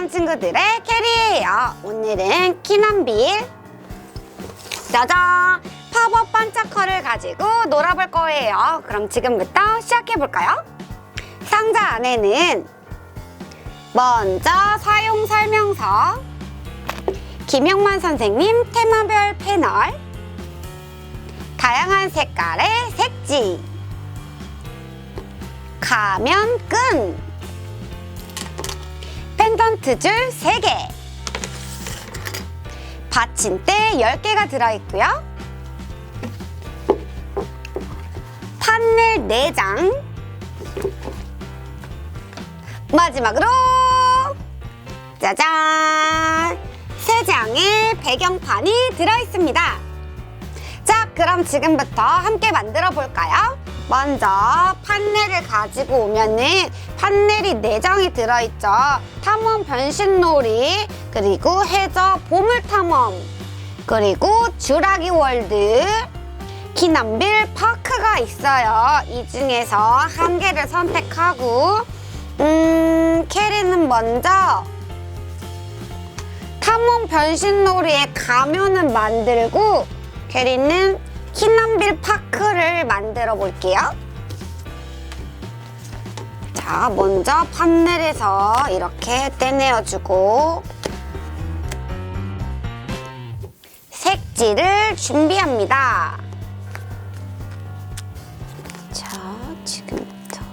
고3 친구들의 캐리예요. 오늘은 키남빌 짜잔 팝업 반짝커를 가지고 놀아볼 거예요. 그럼 지금부터 시작해볼까요? 상자 안에는 먼저 사용 설명서 김영만 선생님 테마별 패널 다양한 색깔의 색지 가면끈 펜던트 줄 3개. 받침대 10개가 들어있고요. 판넬 4장. 마지막으로. 짜잔. 세 장의 배경판이 들어있습니다. 자 그럼 지금부터 함께 만들어 볼까요? 먼저 판넬을 가지고 오면은 판넬이 네장이 들어있죠. 탐험 변신놀이 그리고 해저 보물탐험 그리고 주라기 월드 키남빌 파크가 있어요. 이 중에서 한 개를 선택하고 음 캐리는 먼저 탐험 변신놀이의 가면을 만들고 캐리는 키남빌 파크를 만들어 볼게요. 자, 먼저 판넬에서 이렇게 떼내어주고 색지를 준비합니다. 자, 지금부터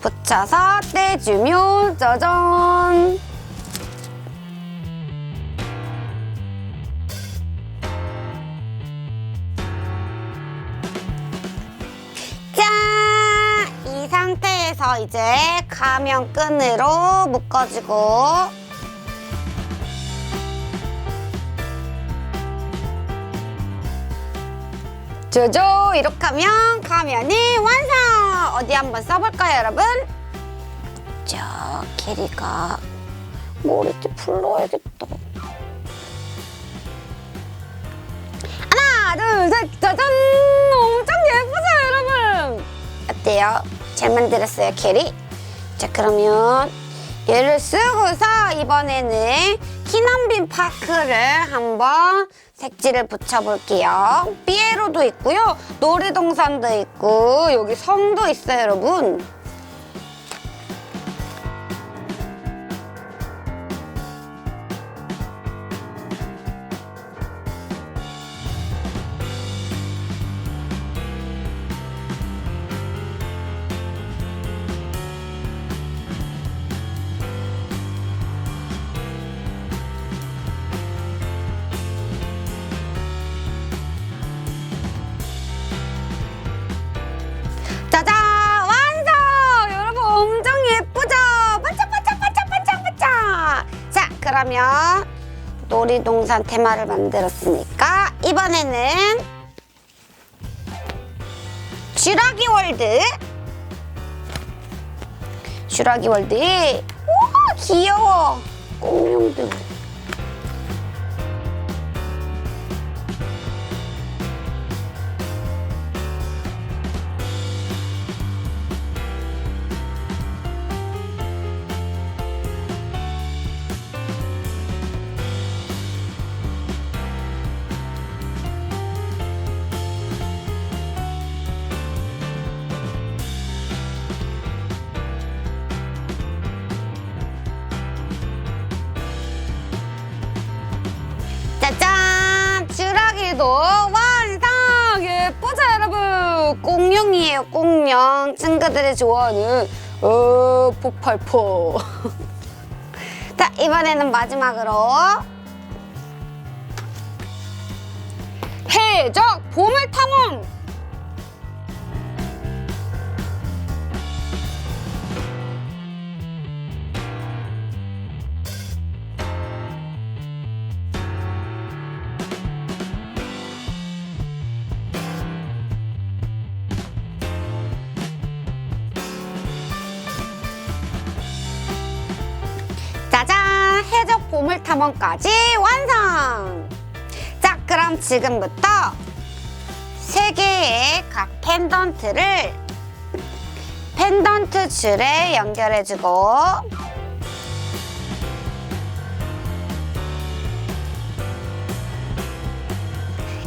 붙여서 떼주면 짜잔! 이제 가면 끈으로 묶어주고 조조 이렇게 하면 가면이 완성! 어디 한번 써볼까요 여러분? 자, 캐리가 머리띠 풀러야겠다. 하나, 둘, 셋, 짜잔! 엄청 예쁘죠, 여러분? 어때요? 잘 만들었어요, 캐리? 자, 그러면 얘를 쓰고서 이번에는 키남빈 파크를 한번 색지를 붙여볼게요. 삐에로도 있고요. 놀이동산도 있고 여기 성도 있어요, 여러분. 자 그러면 놀이동산 테마를 만들었으니까 이번에는 쥐라기 월드. 쥐라기 월드. 우와 귀여워. 공룡들 공룡이에요, 공룡. 친구들이 좋아하는, 어, 폭발포. 자, 이번에는 마지막으로. 해적 보물탐험! 3번까지 완성! 자, 그럼 지금부터 3개의 각 펜던트를 펜던트 줄에 연결해주고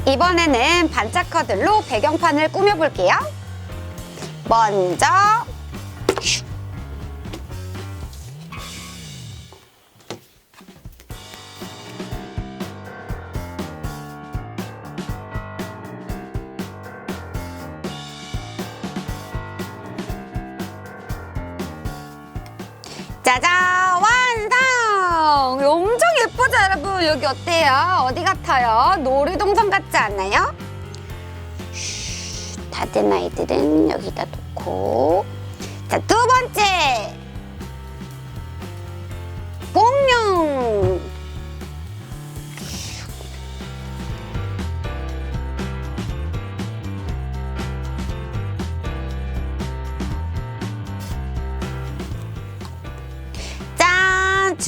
이번에는 반짝커들로 배경판을 꾸며볼게요. 먼저 짜잔 완성! 엄청 예쁘죠 여러분? 여기 어때요? 어디 같아요? 놀이동산 같지 않아요? 슈, 다된 아이들은 여기다 놓고 자 두 번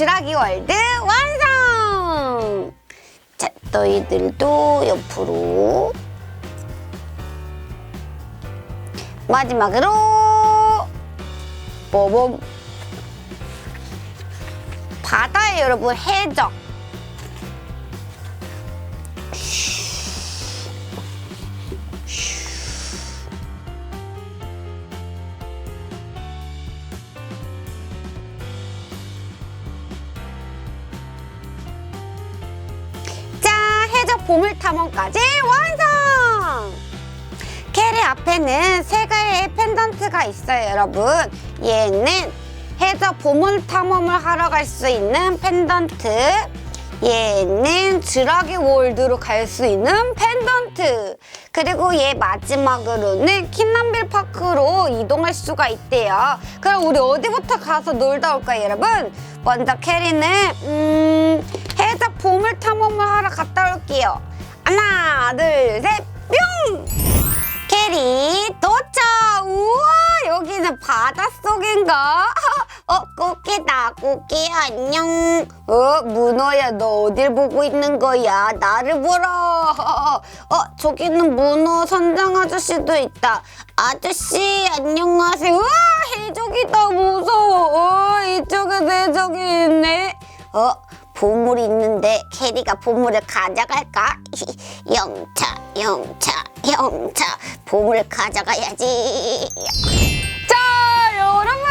짠! 주라기 월드 완성! 자, 너희들도 옆으로. 마지막으로, 뽀봄. 바다에 여러분, 해적. 보물 탐험까지 완성! 캐리 앞에는 세 개의 펜던트가 있어요, 여러분. 얘는 해적 보물 탐험을 하러 갈 수 있는 펜던트. 얘는 즈라기 월드로 갈 수 있는 펜던트. 그리고 얘 마지막으로는 킨남빌 파크로 이동할 수가 있대요. 그럼 우리 어디부터 가서 놀다 올까요, 여러분? 먼저 캐리는 음, 보물 탐험을 하러 갔다 올게요. 하나, 둘, 셋, 뿅! 캐리 도착! 우와 여기는 바닷속인가? 어 꽃게다 꽃게 안녕 어 문어야 너 어딜 보고 있는 거야 나를 보러 어 저기는 문어 선장 아저씨도 있다 아저씨 안녕하세요 우와 해적이다 무서워 어 이쪽에도 해적이 있네 어 보물이 있는데 캐리가 보물을 가져갈까? 영차, 영차, 영차, 보물 가져가야지. 자, 여러분,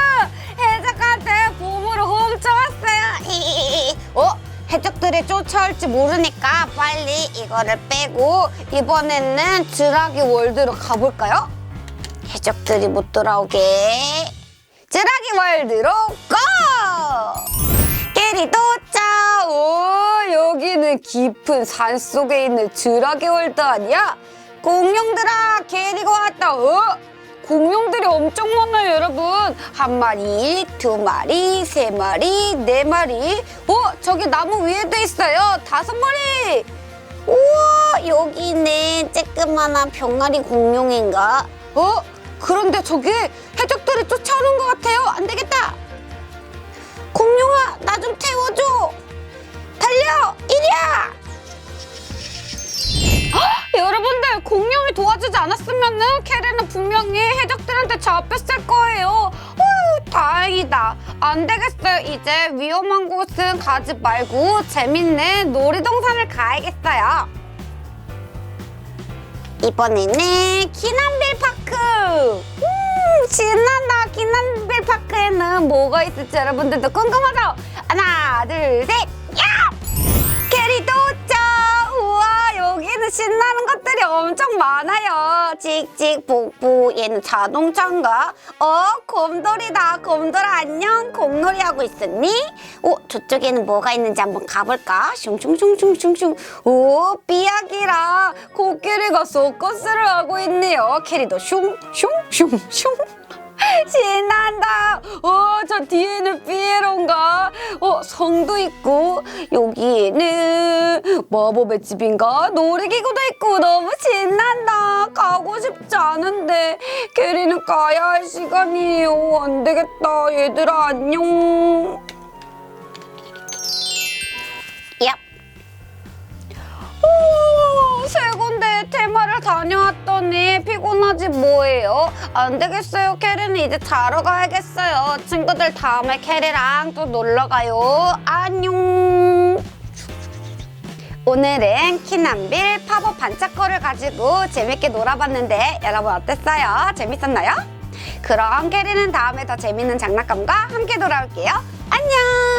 해적한테 보물을 훔쳐왔어요. 어? 해적들이 쫓아올지 모르니까 빨리 이거를 빼고 이번에는 즈라기 월드로 가볼까요? 해적들이 못 돌아오게 즈라기 월드로 고! 캐리 도착! 오, 여기는 깊은 산 속에 있는 즈라기 월드 아니야? 공룡들아, 캐리가 왔다. 어? 공룡들이 엄청 많아요, 여러분. 한 마리, 두 마리, 세 마리, 네 마리. 어, 저기 나무 위에도 있어요. 다섯 마리. 우와, 여기는 쬐끄만한 병아리 공룡인가? 어? 그런데 저기 해적들이 쫓아오는 것 같아요. 잡혔을 거예요. 후, 다행이다. 안 되겠어요. 이제 위험한 곳은 가지 말고 재밌는 놀이동산을 가야겠어요. 이번에는 기남빌 파크. 음, 신난다. 기남빌 파크에는 뭐가 있을지 여러분들도 궁금하죠? 하나, 둘, 셋, 신나는 것들이 엄청 많아요. 찍찍, 복부, 얘는 자동차인가? 어, 곰돌이다. 곰돌아, 안녕. 공놀이 하고 있었니? 오, 저쪽에는 뭐가 있는지 한번 가볼까? 슝슝슝슝슝슝. 오, 삐약이랑 코끼리가 서커스를 하고 있네요. 캐리도 슝슝슝슝. 신난다. 어, 저 뒤에는 피에로인가? 어, 성도 있고 여기에는 마법의 집인가? 놀이기구도 있고 너무 신난다. 가고 싶지 않은데 캐리는 가야 할 시간이에요. 안 되겠다. 얘들아 안녕. 안 되겠어요. 캐리는 이제 자러 가야겠어요. 친구들 다음에 캐리랑 또 놀러 가요. 안녕. 오늘은 키남빌 파보 반짝거를 가지고 재밌게 놀아봤는데 여러분 어땠어요? 재밌었나요? 그럼 캐리는 다음에 더 재밌는 장난감과 함께 돌아올게요. 안녕!